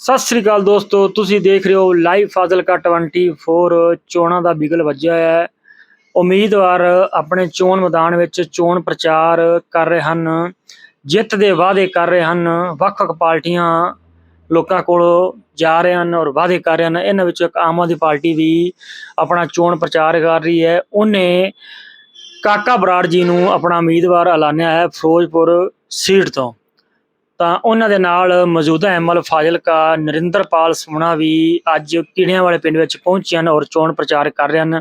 ਸਤਿ ਸ੍ਰੀ ਅਕਾਲ ਦੋਸਤੋ, ਤੁਸੀਂ ਦੇਖ ਰਹੇ ਹੋ ਲਾਈਵ ਫਾਜ਼ਿਲਕਾ 24 ਚੋਣਾਂ ਦਾ ਬਿਗਲ ਵੱਜਿਆ ਹੈ। ਉਮੀਦਵਾਰ ਆਪਣੇ ਚੋਣ ਮੈਦਾਨ ਵਿੱਚ ਚੋਣ ਪ੍ਰਚਾਰ ਕਰ ਰਹੇ ਹਨ, ਜਿੱਤ ਦੇ ਵਾਅਦੇ ਕਰ ਰਹੇ ਹਨ, ਵੱਖ-ਵੱਖ ਪਾਰਟੀਆਂ ਲੋਕਾਂ ਕੋਲ ਜਾ ਰਹੇ ਹਨ ਔਰ ਵਾਅਦੇ ਕਰ ਰਹੇ ਹਨ। ਇਹਨਾਂ ਵਿੱਚੋਂ ਇੱਕ ਆਮ ਆਦਮੀ ਪਾਰਟੀ ਵੀ ਆਪਣਾ ਚੋਣ ਪ੍ਰਚਾਰ ਕਰ ਰਹੀ ਹੈ। ਉਹਨੇ ਕਾਕਾ ਬਰਾੜ ਜੀ ਨੂੰ ਆਪਣਾ ਉਮੀਦਵਾਰ ਐਲਾਨਿਆ ਹੈ ਫਿਰੋਜ਼ਪੁਰ ਸੀਟ ਤੋਂ। ਤਾਂ ਉਹਨਾਂ ਦੇ ਨਾਲ ਮੌਜੂਦਾ ਐਮਐਲ ਫਾਜ਼ਿਲਕਾ ਨਰਿੰਦਰਪਾਲ ਸਮਣਾ ਵੀ ਅੱਜ ਕੀੜਿਆਂ ਵਾਲੇ ਪਿੰਡ ਵਿੱਚ ਪਹੁੰਚੇ ਹਨ ਔਰ ਚੋਣ ਪ੍ਰਚਾਰ ਕਰ ਰਹੇ ਹਨ।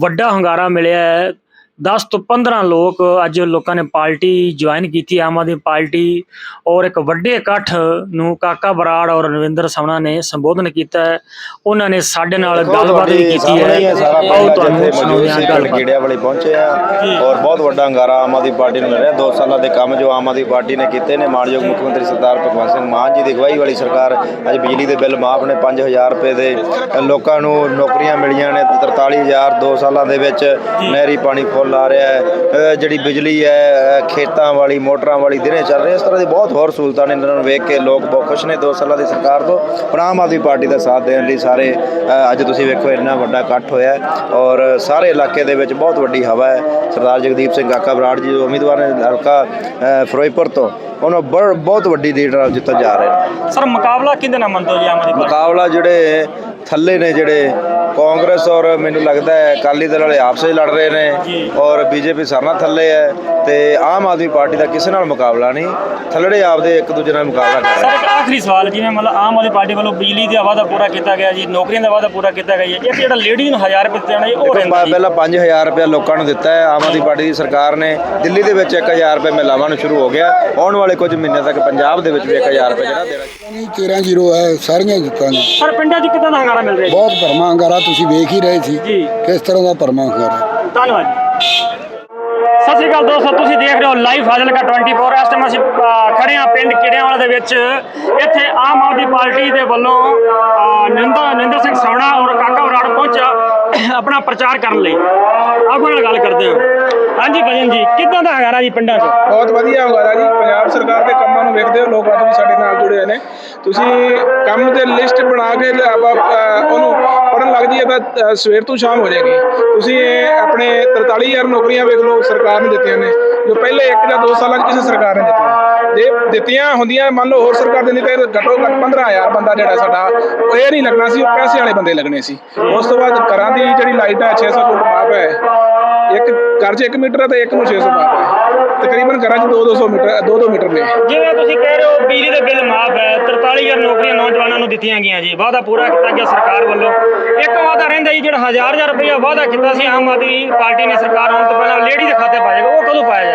ਵੱਡਾ ਹੰਗਾਰਾ ਮਿਲਿਆ ਹੈ 10 ਤੋਂ 15 ਲੋਕ ਅੱਜ ਲੋਕਾਂ ਨੇ ਪਾਰਟੀ ਜੁਆਇਨ ਕੀਤੀ ਆਮ ਆਦਮੀ ਪਾਰਟੀ ਔਰ ਇੱਕ ਵੱਡੇ ਇਕੱਠ ਨੂੰ ਕਾਕਾ ਬਰਾੜ ਔਰ ਰਵਿੰਦਰ ਸਮਣਾ ਨੇ ਸੰਬੋਧਨ ਕੀਤਾ ਹੈ। ਉਹਨਾਂ ਨੇ ਸਾਡੇ ਨਾਲ ਗੱਲਬਾਤ ਵੀ ਕੀਤੀ ਹੈ। ਆਓ ਤੁਹਾਨੂੰ ਸੁਣਾਉਂਦੇ ਹਾਂ ਗੱਲਬਾਤ। ਕੀੜਿਆਂ ਵਾਲੇ ਪਹੁੰਚੇ ਆ ਔਰ ਬਹੁਤ ਵੱਡਾ ਹੰਗਾਰਾ ਆਮ ਆਦਮੀ ਪਾਰਟੀ ਨੂੰ ਮਿਲ ਰਿਹਾ। 2 ਸਾਲਾਂ ਦੇ ਕੰਮ ਜੋ ਆਮ ਆਦਮੀ ਪਾਰਟੀ ਨੇ ਕੀਤੇ ਨੇ ਮਾਨਯੋਗ ਮੁੱਖ ਮੰਤਰੀ ਸਰਦਾਰ ਭਗਵੰਤ ਸਿੰਘ ਮਾਨ ਜੀ ਦੀ ਅਗਵਾਈ ਵਾਲੀ ਸਰਕਾਰ ਅੱਜ ਬਿਜਲੀ ਦੇ ਬਿੱਲ ਮਾਫ ਨੇ 5000 ਰੁਪਏ ਦੇ ਲੋਕਾਂ ਨੂੰ ਨੌਕਰੀਆਂ ਮਿਲੀਆਂ ਨੇ 43000 2 ਸਾਲਾਂ ਦੇ ਵਿੱਚ ਨਹਿਰੀ ਪਾਣੀ ਫੁੱਲ ਆ ਰਿਹਾ ਹੈ ਜਿਹੜੀ ਬਿਜਲੀ ਹੈ ਖੇਤਾਂ ਵਾਲੀ ਮੋਟਰਾਂ ਵਾਲੀ ਦਿਨੇ ਚੱਲ ਰਹੀ। ਇਸ ਤਰ੍ਹਾਂ ਦੀ ਬਹੁਤ ਹੋਰ ਸਹੂਲਤਾਂ ਨੇ ਇਹਨਾਂ ਨੂੰ ਵੇਖ ਕੇ। ਲੋਕ ਬਹੁਤ ਖੁਸ਼ ਨੇ 2 ਸਾਲਾਂ ਦੀ ਸਰਕਾਰ ਤੋਂ। ਪਰ ਆਮ ਆਦਮੀ ਪਾਰਟੀ ਦਾ ਸਾਥ ਦੇਣ ਲਈ ਸਾਰੇ ਅੱਜ ਤੁਸੀਂ ਵੇਖੋ ਇੰਨਾ ਵੱਡਾ ਇਕੱਠ ਹੋਇਆ ਔਰ ਸਾਰੇ ਇਲਾਕੇ ਦੇ ਵਿੱਚ ਬਹੁਤ ਵੱਡੀ ਹਵਾ ਹੈ। ਸਰਦਾਰ ਜਗਦੀਪ ਸਿੰਘ ਕਾਕਾ ਬਰਾੜ ਜੀ ਜੋ ਉਮੀਦਵਾਰ ਨੇ ਹਲਕਾ ਫਿਰੋਜ਼ਪੁਰ ਤੋਂ ਉਹਨਾਂ ਬਹੁਤ ਵੱਡੀ ਲੀਡ ਨਾਲ ਜਿੱਤਣ ਜਾ ਰਹੇ ਨੇ। ਸਰ ਮੁਕਾਬਲਾ ਕਿਹਦੇ ਨਾਲ ਮੰਨਦੇ ਹੋ ਜੀ ਆਮ ਆਦਮੀ ਪਾਰਟੀ? ਮੁਕਾਬਲਾ ਜਿਹੜੇ ਥੱਲੇ ਨੇ ਜਿਹੜੇ ਕਾਂਗਰਸ ਔਰ ਮੈਨੂੰ ਲੱਗਦਾ ਹੈ ਅਕਾਲੀ ਦਲ ਵਾਲੇ ਆਪਸ ਵਿੱਚ ਲੜ ਰਹੇ। ਨੇ ਔਰ ਬੀਜੇਪੀ ਸਰਨਾ ਥੱਲੇ ਹੈ ਤੇ ਆਮ ਆਦਮੀ ਪਾਰਟੀ ਦਾ ਕਿਸੇ ਨਾਲ ਮੁਕਾਬਲਾ ਨਹੀਂ ਥੱਲੜੇ ਆਪਦੇ ਇੱਕ ਦੂਜੇ ਨਾਲ ਮੁਕਾਬਲਾ ਕਰ ਰਹੇ ਸਰ ਇੱਕ ਆਖਰੀ ਸਵਾਲ ਜਿਵੇਂ ਮਤਲਬ ਆਮ ਆਦਮੀ ਪਾਰਟੀ ਵੱਲੋਂ ਬਿਜਲੀ ਦਾ ਵਾਅਦਾ ਪੂਰਾ ਕੀਤਾ ਗਿਆ ਜੀ ਨੌਕਰੀਆਂ ਦਾ ਵਾਅਦਾ ਪੂਰਾ ਕੀਤਾ ਗਿਆ ਜੀ ਇੱਕ ਜਿਹੜਾ ਲੇਡੀ ਨੂੰ 1000 ਰੁਪਏ ਦੇਣਾ ਰਹਿੰਦਾ ਪ- ਜੀ। ਪਹਿਲਾਂ 5000 ਰੁਪਏ ਲੋਕਾਂ ਨੂੰ ਦਿੱਤਾ ਹੈ ਆਮ ਆਦਮੀ ਪਾਰਟੀ ਦੀ ਸਰਕਾਰ ਨੇ ਦਿੱਲੀ ਦੇ ਵਿੱਚ 1000 ਰੁਪਏ ਮਹਿਲਾਵਾਂ ਨੂੰ ਸ਼ੁਰੂ ਹੋ ਗਿਆ ਆਉਣ ਵਾਲੇ ਕੁਝ ਮਹੀਨਿਆਂ ਤੱਕ ਪੰਜਾਬ ਦੇ ਵਿੱਚ ਵੀ 1000 ਰੁਪਏ ਜਿਹੜਾ ਦੇਣਾ ਨਹੀਂ 13 ਜ਼ੀਰੋ ਹੈ ਸਾਰੀਆਂ ਜਿੱਤਾਂ ਨੇ। ਸਰ ਪਿੰਡਾਂ 'ਚ ਕਿਦਾਂ ਦਾ ਹੰਗਾਰਾ ਮਿਲ ਰਿਹਾ ਜੀ? ਬਹੁਤ ਭਰਮਾ ਹੰਗਾਰਾ ਤੁਸੀਂ ਵੇਖ ਹੀ ਰਹੇ ਸੀ ਜੀ। ਕਿਸ ਤਰ੍ਹਾਂ ਦਾ ਭਰਮਾ ਹੰਗਾਰਾ ਧੰਨਵਾਦ ਜੀ। ਸਤਿ ਸ੍ਰੀ ਅਕਾਲ ਦੋਸਤੋ ਤੁਸੀਂ ਦੇਖ ਰਹੇ ਹੋ ਲਾਈਵ ਫਾਜ਼ਿਲਕਾ 24 ਇਸ ਟਾਈਮ ਅਸੀਂ ਖੜੇ ਹਾਂ ਪਿੰਡ ਕਿੜਿਆਂਵਾਲਾ ਦੇ ਵਿੱਚ। ਇੱਥੇ ਆਮ ਆਦਮੀ ਪਾਰਟੀ ਦੇ ਵੱਲੋਂ ਅ, ਨਿੰਦਰ ਨਿੰਦਰ ਸਿੰਘ ਸਵਣਾ ਔਰ ਕਾਕਾ ਬਰਾੜ ਪਹੁੰਚਿਆ। ਆਪਣਾ ਪ੍ਰਚਾਰ ਕਰਨ ਲਈ। ਆਗੂ ਨਾਲ ਗੱਲ ਕਰਦੇ ਹਾਂ। ਹਾਂਜੀ ਭਜਨ ਜੀ, ਕਿਦਾਂ ਦਾ ਹੰਗਾਰਾ ਜੀ ਪਿੰਡਾਂ 'ਚ? ਬਹੁਤ ਵਧੀਆ ਹੋਗਾ ਜੀ ਪੰਜਾਬ ਸਰਕਾਰ ਦੇ ਕੰਮਾਂ ਨੂੰ ਵੇਖਦੇ ਹੋ ਲੋਕ ਅੱਜ ਸਾਡੇ ਨਾਲ ਜੁੜੇ ਹੋਏ ਨੇ। ਤੁਸੀਂ ਕੰਮ ਦੇ ਲਿਸਟ ਬਣਾ ਕੇ ਆਪਾਂ ਉਹਨੂੰ ਪੜਨ ਲੱਗ ਜਾਈਏ ਤਾਂ ਸਵੇਰ ਤੋਂ ਸ਼ਾਮ ਹੋ ਜਾਏਗੀ। ਤੁਸੀਂ ਆਪਣੇ 43000 ਨੌਕਰੀਆਂ ਵੇਖ ਲਓ, ਸਰਕਾਰ ਨੇ ਦਿੱਤੀਆਂ ਨੇ, ਜੋ ਪਹਿਲੇ 1 ਜਾਂ 2 ਸਾਲਾਂ 'ਚ ਕਿਸੇ ਸਰਕਾਰ ਨੇ ਦਿੱਤੀਆਂ। ਜੇ ਦਿੱਤੀਆਂ ਹੁੰਦੀਆਂ, ਮੰਨ ਲਓ ਹੋਰ ਸਰਕਾਰ ਦਿੰਦੀ ਤਾਂ ਘੱਟੋ ਘੱਟ 15000 ਬੰਦਾ ਜਿਹੜਾ ਸਾਡਾ, ਉਹ ਇਹ ਨਹੀਂ ਲੱਗਣਾ ਸੀ, ਉਹ ਪੈਸੇ ਵਾਲੇ ਬੰਦੇ ਲੱਗਣੇ ਸੀ। ਉਸ ਤੋਂ ਬਾਅਦ ਘਰਾਂ ਦੀ ਜਿਹੜੀ ਲਾਈਟ ਹੈ 600 ਫੁੱਟ ਮਾਪ ਹੈ ਇੱਕ ਘਰ 'ਚ 1 ਮੀਟਰ ਹੈ ਤੇ ਇੱਕ ਨੂੰ 600 ਮਾਫ ਹੈ ਤਕਰੀਬਨ ਘਰਾਂ 'ਚ 2-200 ਮੀਟਰ 2-2 ਮੀਟਰ ਨੇ। ਜਿਵੇਂ ਤੁਸੀਂ ਕਹਿ ਰਹੇ ਹੋ, ਬਿਜਲੀ ਦੇ ਬਿੱਲ ਮਾਫ ਹੈ 43000 ਨੌਕਰੀਆਂ ਨੌਜਵਾਨਾਂ ਨੂੰ ਦਿੱਤੀਆਂ ਗਈਆਂ ਜੀ। ਵਾਅਦਾ ਪੂਰਾ ਕੀਤਾ ਗਿਆ ਸਰਕਾਰ ਵੱਲੋਂ। ਇੱਕ ਵਾਅਦਾ ਰਹਿੰਦਾ ਜੀ ਜਿਹੜਾ ਹਜ਼ਾਰ ਹਜ਼ਾਰ ਰੁਪਇਆ ਵਾਅਦਾ ਕੀਤਾ ਸੀ ਆਮ ਆਦਮੀ ਪਾਰਟੀ ਨੇ ਸਰਕਾਰ ਆਉਣ ਤੋਂ ਪਹਿਲਾਂ, ਲੇਡੀ ਦੇ ਖਾਤੇ ਪਾਏਗਾ ਉਹ ਕਦੋਂ ਪਾਇਆ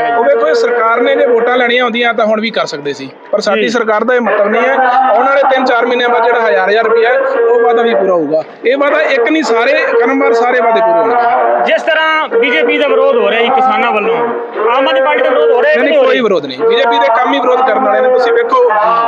ਇਹ ਸਰਕਾਰ ਨੇ ਜੇ ਵੋਟਾਂ ਲੈਣੀਆਂ ਹੁੰਦੀਆਂ ਤਾਂ ਹੁਣ ਵੀ ਕਰ ਸਕਦੇ ਸੀ। ਪਰ ਸਾਡੀ ਸਰਕਾਰ ਦਾ ਇਹ ਮਤਲਬ ਨਹੀਂ ਹੈ। ਆਉਣ ਵਾਲੇ 3-4 ਮਹੀਨਿਆਂ ਬਾਅਦ ਜਿਹੜਾ ਹਜ਼ਾਰ ਹਜ਼ਾਰ ਰੁਪਇਆ ਹੈ, ਉਹ ਵਾਅਦਾ ਵੀ ਪੂਰਾ ਹੋਊਗਾ। ਇਹ ਵਾਅਦਾ ਇੱਕ ਨਹੀਂ ਸਾਰੇ ਕਰਮਵਾਰ ਸਾਰੇ ਵਾਅਦੇ ਪੂਰੇ ਹੋਣਗੇ। ਜਿਸ ਤਰ੍ਹਾਂ ਬੀਜੇਪੀ ਦਾ ਵਿਰੋਧ ਹੋ ਰਿਹਾ ਜੀ ਕਿਸਾਨਾਂ ਵੱਲੋਂ ਆਮ ਆਦਮੀ ਪਾਰਟੀ ਦਾ ਵਿਰੋਧ ਹੋ ਰਿਹਾ ਨਹੀਂ ਹੋ ਕੋਈ ਵਿਰੋਧ ਨਹੀਂ। ਬੀਜੇਪੀ ਦੇ ਕੰਮ ਹੀ ਵਿਰੋਧ ਕਰਨ ਵਾਲੇ ਨੇ। ਤੁਸੀਂ ਵੇਖੋ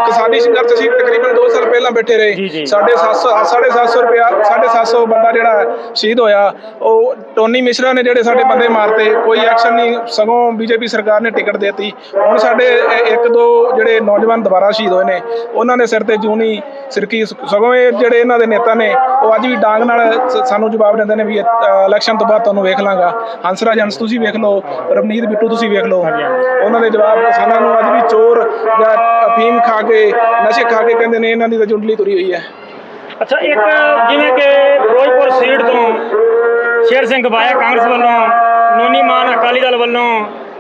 ਕਿਸਾਨੀ ਸੰਘਰਸ਼ ਅਸੀਂ ਤਕਰੀਬਨ 2 ਸਾਲ ਪਹਿਲਾਂ ਬੈਠੇ। ਰਹੇ। ਸਾਡੇ 700 750 ਰੁਪਇਆ 750 ਬੰਦਾ ਜਿਹੜਾ ਸ਼ਹੀਦ ਹੋਇਆ ਉਹ ਟੋਨੀ ਮਿਸ਼ਰਾ ਨੇ ਜਿਹੜੇ ਸਾਡੇ ਬੰਦੇ ਮਾਰਤੇ। ਕੋਈ ਐਕਸ਼ਨ ਨਹੀਂ ਸਗੋਂ ਬੀਜੇਪੀ ਸਰਕਾਰ ਨੇ ਟਿਕਟ ਦੇਤੀ। ਹੁਣ ਸਾਡੇ ਇੱਕ ਦੋ ਜਿਹੜੇ ਨੌਜਵਾਨ ਦੁਬਾਰਾ ਸ਼ਹੀਦ ਹੋਏ ਨੇ, ਉਹਨਾਂ ਦੇ ਸਿਰ ਤੇ ਜੂਨੀ ਸਿਰਕੀ। ਸਗੋਂ ਇਹ ਜਿਹੜੇ ਇਹਨਾਂ ਦੇ ਨੇਤਾ ਨੇ, ਉਹ ਅੱਜ ਵੀ ਡਾਂਗ ਨਾਲ ਸਾਨੂੰ ਜਵਾਬ ਦਿੰਦੇ ਨੇ ਵੀ ਇਲੈਕਸ਼ਨ ਤੋਂ ਬਾਅਦ ਤੁਹਾਨੂੰ ਵੇਖ ਲਾਂਗਾ। ਹੰਸਰਾਜ ਹੰਸ ਤੁਸੀਂ ਵੇਖ ਲਓ, ਰਵਨੀਤ ਬਿੱਟੂ ਤੁਸੀਂ ਵੇਖ ਲਓ। ਉਹਨਾਂ ਦੇ ਜਵਾਬ ਕਿਸਾਨਾਂ ਨੂੰ ਅੱਜ ਵੀ ਚੋਰ ਜਾਂ ਅਫੀਮ ਖਾ ਕੇ, ਨਸ਼ੇ ਖਾ ਕੇ ਕਹਿੰਦੇ ਨੇ, ਇਹਨਾਂ ਦੀ ਤਾਂ ਜੁੰਡਲੀ ਤੁਰੀ ਹੋਈ ਹੈ। ਅੱਛਾ, ਇੱਕ ਜਿਵੇਂ ਕਿ ਫਿਰੋਜ਼ਪੁਰ ਸੀਟ ਤੋਂ ਸ਼ੇਰ ਸਿੰਘ ਬਾਇਆ ਕਾਂਗਰਸ ਵੱਲੋਂ, ਨੋਨੀ ਮਾਨ ਅਕਾਲੀ ਦਲ ਵੱਲੋਂ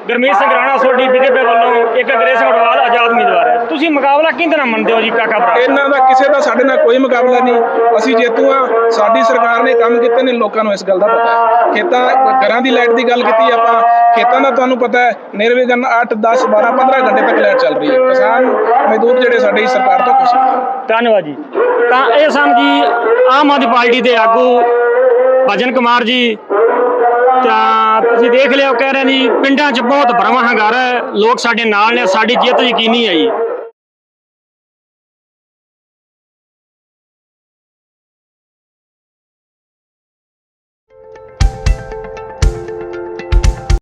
ਗਰਮੀਤ ਸਿੰਘ ਰਾਣਾ ਸੋਢੀ ਬੀਜੇਪੀ ਵੱਲੋਂ ਇੱਕ ਗ੍ਰੇਸ ਅਗਰਵਾਲ ਆਜ਼ਾਦ ਉਮੀਦਵਾਰ ਹੈ। ਤੁਸੀਂ ਮੁਕਾਬਲਾ ਕਿਹਦੇ ਨਾਲ ਮੰਨਦੇ ਹੋ ਜੀ ਕਾਕਾ ਭਰਾ? ਇਹਨਾਂ ਦਾ ਕਿਸੇ ਦਾ ਸਾਡੇ ਨਾਲ ਕੋਈ ਮੁਕਾਬਲਾ ਨਹੀਂ। ਅਸੀਂ ਜੇਤੂ ਹਾਂ ਸਾਡੀ ਸਰਕਾਰ ਨੇ ਕੰਮ ਕੀਤੇ ਨੇ ਲੋਕਾਂ ਨੂੰ ਇਸ ਗੱਲ ਦਾ ਪਤਾ ਹੈ। ਖੇਤਾਂ ਘਰਾਂ ਦੀ ਲਾਈਟ ਦੀ ਗੱਲ ਕੀਤੀ ਆਪਾਂ ਖੇਤਾਂ ਦਾ ਤੁਹਾਨੂੰ ਪਤਾ ਹੈ ਨਿਰਵਿਘਨ 8 10 12 15 ਘੰਟੇ ਤੱਕ ਲਾਈਟ ਚੱਲ ਰਹੀ ਹੈ। ਕਿਸਾਨ ਮਜ਼ਦੂਰ ਜਿਹੜੇ ਸਾਡੀ ਸਰਕਾਰ ਤੋਂ ਖੁਸ਼ ਨੇ। ਧੰਨਵਾਦ ਜੀ। ਤਾਂ ਇਹ ਸਨ ਜੀ ਆਮ ਆਦਮੀ ਪਾਰਟੀ ਦੇ ਆਗੂ ਭਜਨ ਕੁਮਾਰ ਜੀ ਤਾਂ ਤੁਸੀਂ ਦੇਖ ਲਿਓ, ਕਹਿ ਰਹੇ ਨੇ ਜੀ, ਪਿੰਡਾਂ 'ਚ ਬਹੁਤ ਭਰਵਾਂ ਹੰਗਾਰਾ ਹੈ ਲੋਕ ਸਾਡੇ ਨਾਲ ਨੇ, ਸਾਡੀ ਜਿੱਤ ਯਕੀਨੀ ਹੈ ਜੀ।